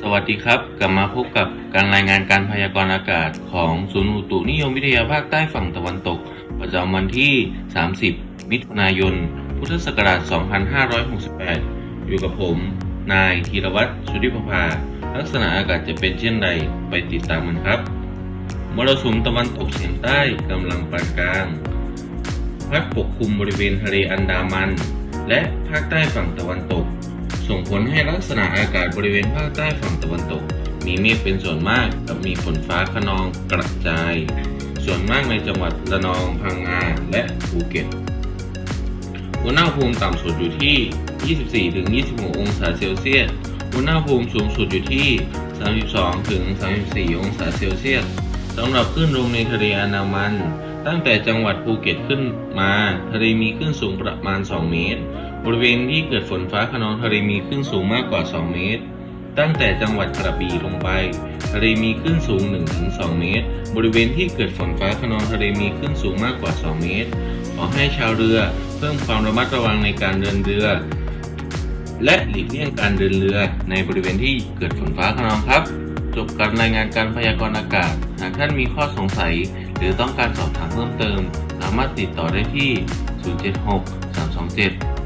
สวัสดีครับ กลับมาพบกับการรายงานการพยากรณ์อากาศของศูนย์อุตุนิยมวิทยาภาคใต้ฝั่งตะวันตก ประจำวันที่ 30 มิถุนายน พุทธศักราช 2568 อยู่กับผม นายธีรวัตรสุริพภา ลักษณะอากาศจะเป็นเช่นไรไปติดตามกันครับมรสุมตะวันตกเฉียงใต้กำลังปานกลางพัดปกคลุมบริเวณทะเลอันดามัน และภาคใต้ฝั่งตะวันตก ส่งผลให้ลักษณะอากาศบริเวณภาคใต้ฝั่งตะวันตก มีเมฆเป็นส่วนมากกับมีฝนฟ้าขนองกระจาย ส่วนมากในจังหวัดระนองพังงาและภูเก็ตอุณหภูมิต่ำสุดอยู่ที่ 24-26 องศาเซลเซียส อุณหภูมิสูงสุดอยู่ที่ 32-34 องศาเซลเซียสสำหรับคลื่นลมในทะเลอันดามัน ตั้งแต่จังหวัดภูเก็ตขึ้นมา ทะเลมีคลื่นสูงประมาณ 2 เมตร บริเวณที่เกิดฝนฟ้าขนองทะเลมีคลื่นสูงมากกว่า 2 เมตร ตั้งแต่จังหวัดกระบี่ลงไป ทะเลมีคลื่นสูง 1-2 เมตร บริเวณที่เกิดฝนฟ้าขนองทะเลมีคลื่นสูงมากกว่า 2 เมตร ขอให้ชาวเรือเพิ่มความระมัดระวังในการเดินเรือ และหลีกเลี่ยงการเดินเรือในบริเวณที่เกิดฝนฟ้าขนองครับ จบการรายงานการพยากรณ์อากาศ หากท่านมีข้อสงสัย หรือต้องการสอบถามเพิ่มเติม สามารถติดต่อได้ที่ 076 327